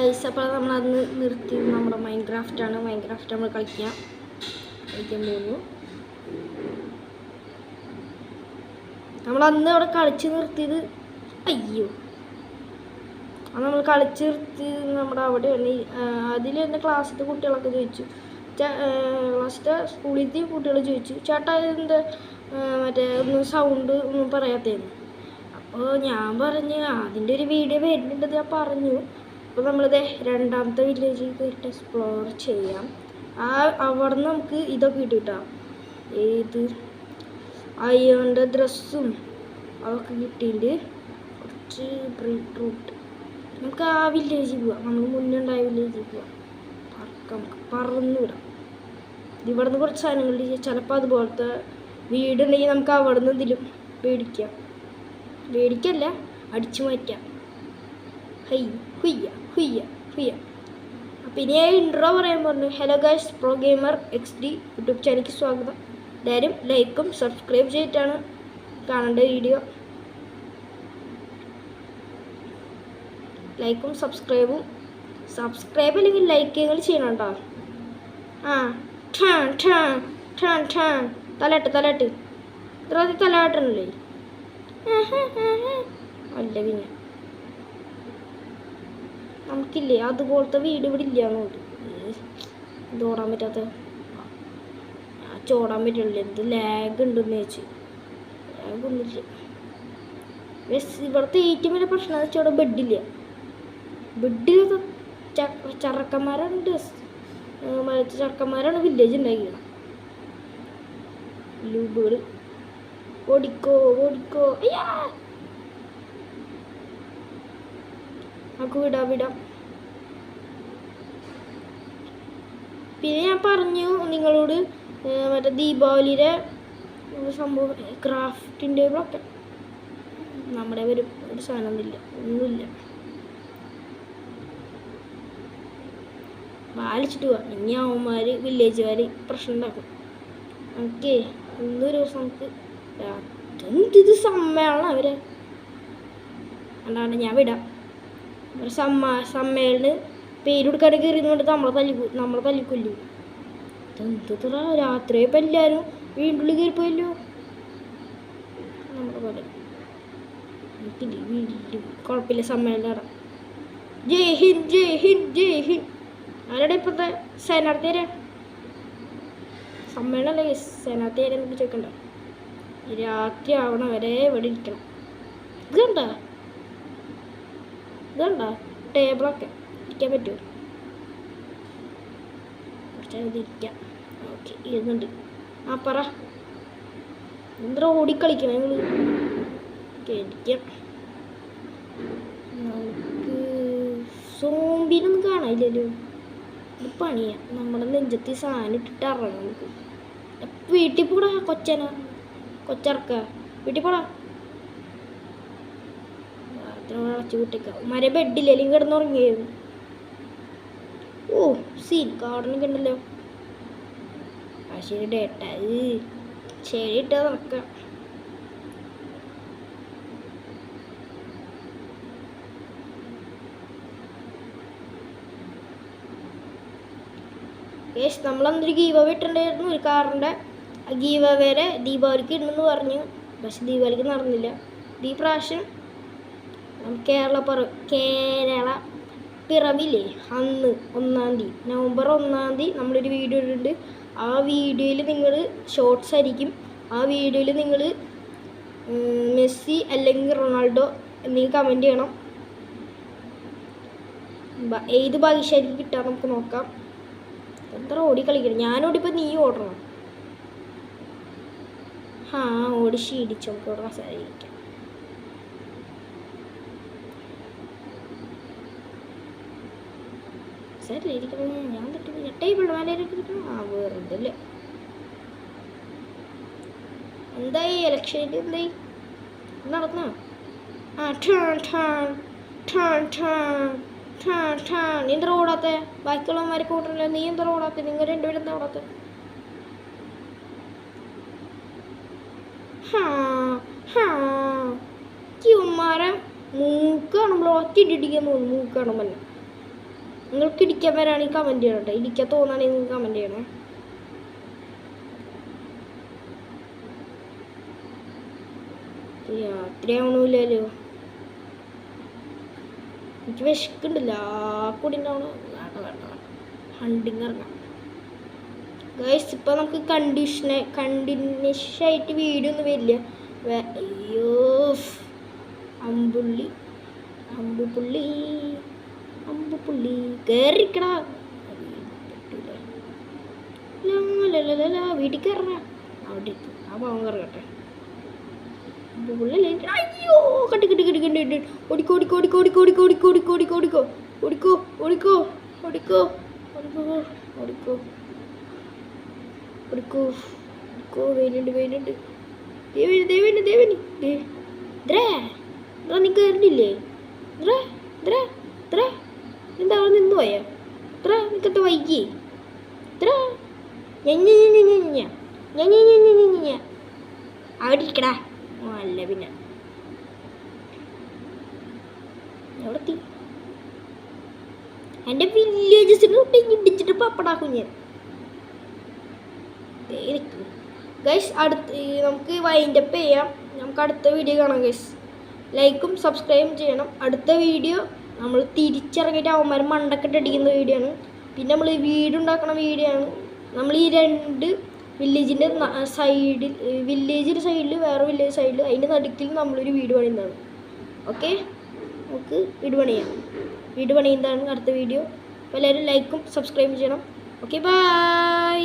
Guys അപ്പോൾ നമ്മൾ അന്ന് നിർത്തി. നമ്മുടെ മൈൻഡ് ക്രാഫ്റ്റാണ് മൈൻഡ് ക്രാഫ്റ്റ് നമ്മൾ കളിക്കാം. കളിക്കാൻ പോകുന്നു. നമ്മൾ അന്ന് അവിടെ കളിച്ച് നിർത്തിയത് അയ്യോ. അത് നമ്മൾ കളിച്ച് നിർത്തിയത് നമ്മുടെ അവിടെ തന്നെ അതിൽ എന്റെ ക്ലാസ്സിലത്തെ കുട്ടികളൊക്കെ ചോദിച്ചു. ക്ലാസ്സിലത്തെ സ്കൂളിലത്തെ കുട്ടികൾ ചോദിച്ചു. ചേട്ടാ എന്താ മറ്റേ ഒന്ന് സൗണ്ട് ഒന്നും പറയാത്തേന്ന് അപ്പോൾ ഞാൻ പറഞ്ഞു അതിന്റെ ഒരു വീഡിയോ വരുന്നുണ്ടെന്ന് ഞാൻ പറഞ്ഞു. അപ്പോൾ നമ്മളിത് രണ്ടാമത്തെ വില്ലേജിൽ പോയിട്ട് എക്സ്പ്ലോർ ചെയ്യാം. ആ അവിടെ നിന്ന് നമുക്ക് ഇതൊക്കെ കിട്ടിട്ടോ. കേട്ടോ ഏത്? അയ്യോന്റെ ഡ്രസ്സും അതൊക്കെ കിട്ടിയിട്ടുണ്ട് കുറച്ച് റൂട്ട് നമുക്ക് ആ വില്ലേജിൽ പോവാം. നമ്മൾ മുന്നേ ഉണ്ടായ വില്ലേജിൽ പോവാം. പറക്കാം നമുക്ക് പറന്നു വിടാം ഇവിടെ നിന്ന് കുറച്ച് സാധനങ്ങൾ ചിലപ്പോൾ അതുപോലത്തെ വീടുണ്ടെങ്കിൽ നമുക്ക് അവിടെ നിന്ന് ഇതിലും മേടിക്കാം. മേടിക്കല്ല അടിച്ചു മാറ്റാം. ഹൈ ഹുയ്യ. ഹുയ്യ ഹുയ്യ അപ്പം ഇനി ഞാൻ ഇൻട്രോ പറയാൻ പറഞ്ഞു hello guys pro gamer X D YouTube ചാനലിക്ക് സ്വാഗതം. എല്ലാവരും ലൈക്കും സബ്സ്ക്രൈബ് ചെയ്തിട്ടാണ് കാണേണ്ട വീഡിയോ ലൈക്കും സബ്സ്ക്രൈബും സബ്സ്ക്രൈബ് അല്ലെങ്കിൽ ലൈക്ക് നിങ്ങൾ ചെയ്യണം ആ ഠാൻ ഠാൻ ഠാൻ ഠാൻ തലട്ട് തലട്ട് ഇത്ര തലാട്ടണല്ലേ അല്ല പിന്നെ. നമുക്കില്ലേ? അതുപോലത്തെ വീട് ഇവിടെ ഇല്ല ഓടാൻ പറ്റാത്ത ചോടാൻ പറ്റില്ല എന്ത് ലാഗ് ഉണ്ടെന്ന് വെച്ച് ലാഗ് ഒന്നുമില്ല. ബസ് ഇവിടുത്തെ ഏറ്റവും വലിയ പ്രശ്നം എന്ന് വെച്ചാൽ ബെഡില്ല. ബെഡിൽ ചറക്കന്മാരാണ് ഡ്രസ് മരത്തെ ചറക്കന്മാരാണ് വില്ലേജ് ഉണ്ടാക്കിയത്. ലൂബുകൾ ഓടിക്കോ ഓടിക്കോ. അയ്യാ! നമുക്ക് വിടാം വിടാം പിന്നെ ഞാൻ പറഞ്ഞു നിങ്ങളോട് മറ്റേ ദീപാവലിയുടെ സംഭവം ക്രാഫ്റ്റിന്റെ ഒക്കെ നമ്മുടെ ഒരു ഒരു സാധനമൊന്നുമില്ല ഒന്നുമില്ല. വാലിച്ചിട്ട് പോവാം. ഇനി അവന്മാർ വില്ലേജുകാർ പ്രശ്നം ഉണ്ടാക്കും. ഓക്കെ ഇന്നൊരു ദിവസം നമുക്ക് എന്തിത് സമ്മേളനം അവരെ. അല്ലാണ്ട് ഞാൻ വിടാം. ഒരു സമ്മ സമ്മേളന് പേര് കൊടുക്കാതെ കയറിയതുകൊണ്ട് നമ്മളെ പല്ലിക്കു നമ്മളെ പല്ലിക്കൊല്ലു? എന്തത്ര രാത്രി ഇപ്പം എല്ലാവരും കയറി പോയല്ലോ നമ്മുടെ പോലെ. എനിക്കില്ല വീട്ടിൽ കുഴപ്പമില്ല സമ്മേളനം നട. ജയ് ഹിന്ദ് ജയ് ഹിന്ദ് ജയ് ഹിന്ദ്. ആരുടെ ഇപ്പോഴത്തെ സേനാർത്ഥിയാരെ സമ്മേളനം സേനാർത്ഥിയാരെ നമുക്ക് ചോദിക്കണ്ട. രാത്രി ആവണ വരെ ഇവിടെ ഇരിക്കണം. ഇത് കണ്ട ഇത് കണ്ട ടേബിളൊക്കെ ഇരിക്കാൻ പറ്റുമോ? കുറച്ചത് ഓക്കെ ഇരുന്നുണ്ട്. ആ പറ. എന്താ ഓടിക്കളിക്കണം നിങ്ങൾ ഇരിക്കാം. നമുക്ക് സോമ്പിനൊന്നും കാണാനില്ലല്ലോ. ഇത് പണിയാ. നമ്മുടെ നെഞ്ചത്തി സാധനം ഇട്ടിട്ട് ഇറങ്ങാം നമുക്ക്. വീട്ടിൽ പോടാ കൊച്ചന. കൊച്ചറക്ക. വീട്ടിൽ പോടാ. അടച്ചു വിട്ടേക്ക മര ബെഡില്ല അല്ലെങ്കിൽ കിടന്നുറങ്ങിയായിരുന്നു. ഓ സീൻ കാർഡനൊക്കെ ഉണ്ടല്ലോ ആ ശരി ഡേട്ട ശരി ഇട്ടാ നടക്കാം യേശ് നമ്മളന്നൊരു ഗീവ ഇട്ടിട്ടുണ്ടായിരുന്നു ഒരു കാറിന്റെ ഗീവ വരെ ദീപാവലിക്ക് ഇടുന്നെന്ന് പറഞ്ഞു. പക്ഷെ ദീപാവലിക്ക് നടന്നില്ല. ഈ പ്രാവശ്യം കേരള പറ കേരള പിറവില്ലേ? അന്ന് ഒന്നാം തീയതി. നവംബർ ഒന്നാം തീയതി നമ്മളൊരു വീഡിയോ ഇട്ടിട്ടുണ്ട്. ആ വീഡിയോയിൽ നിങ്ങൾ ഷോർട്സ് ആയിരിക്കും. ആ വീഡിയോയിൽ നിങ്ങൾ മെസ്സി അല്ലെങ്കിൽ റൊണാൾഡോ എന്തെങ്കിലും കമന്റ് ചെയ്യണം. ഏത് ഭാഗ്യശാലിക്ക് കിട്ടാൻ നമുക്ക് നോക്കാം. എത്ര ഓടി കളിക്കണം. ഞാനോടിപ്പോൾ നീ ഓടണം. ആ ഓടി ശീലിച്ചു. നമുക്ക് ഓടണം മസാലിരിക്കാം ഇരിക്കണം ഞാൻ തട്ടി ഞെട്ടായി പിള്ളമാരൊക്കെ ഇരിക്കണം ആ വെറുതെ എന്തായി ഇലക്ഷനിൽ എന്തായി? നടന്നോ? ആ ഠാൻ ഠാൻ ഠാൻ ഠാൻ ഠാൻ ഠാൻ നീ എന്താ ഓടാത്തെ ബാക്കിയുള്ളവന്മാരെ കൂട്ടണല്ലോ നീ എന്താ ഓടാത്തെ നിങ്ങൾ രണ്ടുപേരും എന്താ ഓടാത്തെ ഹാ ഹാ. ക്യൂമാരെ മൂക്ക് കാണുമ്പോൾ ഒറ്റ ഇടിക്കാൻ തോന്നുന്നു മൂക്ക് കാണുമ്പോൾ തന്നെ നിങ്ങൾക്ക് ഇടിക്കാൻ വരാണെങ്കിൽ കമന്റ് ചെയ്യണം കേട്ടോ ഇടിക്കാൻ തോന്നുകയാണെങ്കിൽ നിങ്ങൾക്ക് കമന്റ് ചെയ്യണേ. രാത്രിയാവണില്ലല്ലോ. എനിക്ക് വിശക്കുണ്ടല്ല കൂടി ഹണ്ടിങ് ഇറങ്ങാം. ഗൈസ് നമുക്ക് കണ്ടീഷനെ കണ്ടിന്യൂസ് ആയിട്ട് വീഡിയോ ഒന്നും വരില്ല. അയ്യോ അമ്പുള്ളി. അമ്പുപുള്ളി. അമ്പുപുള്ളി കയറിക്കടാ വീട്ടിൽ കയറണ അവിടെ. ആ പാവം അമ്പുപുള്ളി അയ്യോ കട്ടി കട്ടി കട്ടി കണ്ടി ഓടിക്കോ ഓടിക്കോ ഓടിക്കോ ഓടിക്കോ ഓടിക്കോ ഓടിക്കോ ഓടിക്കോ ഓടിക്കോ ഓടിക്കോ ഓടിക്കോ ഓടിക്കോ ഓടിക്കോ ഓടിക്കോ ഓടിക്കോ ഓടിക്കോ വെയിലുണ്ട് വെയിലുണ്ട് ദേവന് ദേവന് ദേവന് ദേ ദ്രേ ദ്രാ നീ കയറിയില്ലേ ദ്ര ദ്ര ദ്ര എന്താ അവിടെ നിന്ന് പോയോ? ദ്ര നിനക്കത്തെ വൈകി. ദ്ര അവിടെ ഇരിക്കടാ. അല്ല പിന്നെ. എവിടെ എത്തി. എന്റെ വില്ലേജസിന് ഇടിച്ചിട്ട് പപ്പടാക്കും ഞാൻ. ഗൈസ് അടുത്ത നമുക്ക് വൈൻഡപ്പ് ചെയ്യാം. നമുക്ക് അടുത്ത വീഡിയോ കാണാം ഗൈസ് ലൈക്കും സബ്സ്ക്രൈബും ചെയ്യണം. അടുത്ത വീഡിയോ നമ്മൾ തിരിച്ചിറങ്ങിയിട്ട് അവന്മാർ മണ്ടക്കെട്ട് അടിക്കുന്ന വീഡിയോ ആണ് പിന്നെ നമ്മൾ വീടുണ്ടാക്കണ വീഡിയോ ആണ് നമ്മൾ ഈ രണ്ട് വില്ലേജിന്റെ സൈഡിൽ വില്ലേജിന്റെ സൈഡിൽ വേറെ വില്ലേജ് സൈഡിൽ അതിന്റെ നടുക്കിൽ നമ്മളൊരു വീട് പണിയുന്നതാണ്. ഓക്കെ നമുക്ക് വീട് പണിയാം. വീട് പണിയുന്നതാണ് അടുത്ത വീഡിയോ. അപ്പോൾ എല്ലാവരും ലൈക്കും സബ്സ്ക്രൈബ് ചെയ്യണം. Okay bye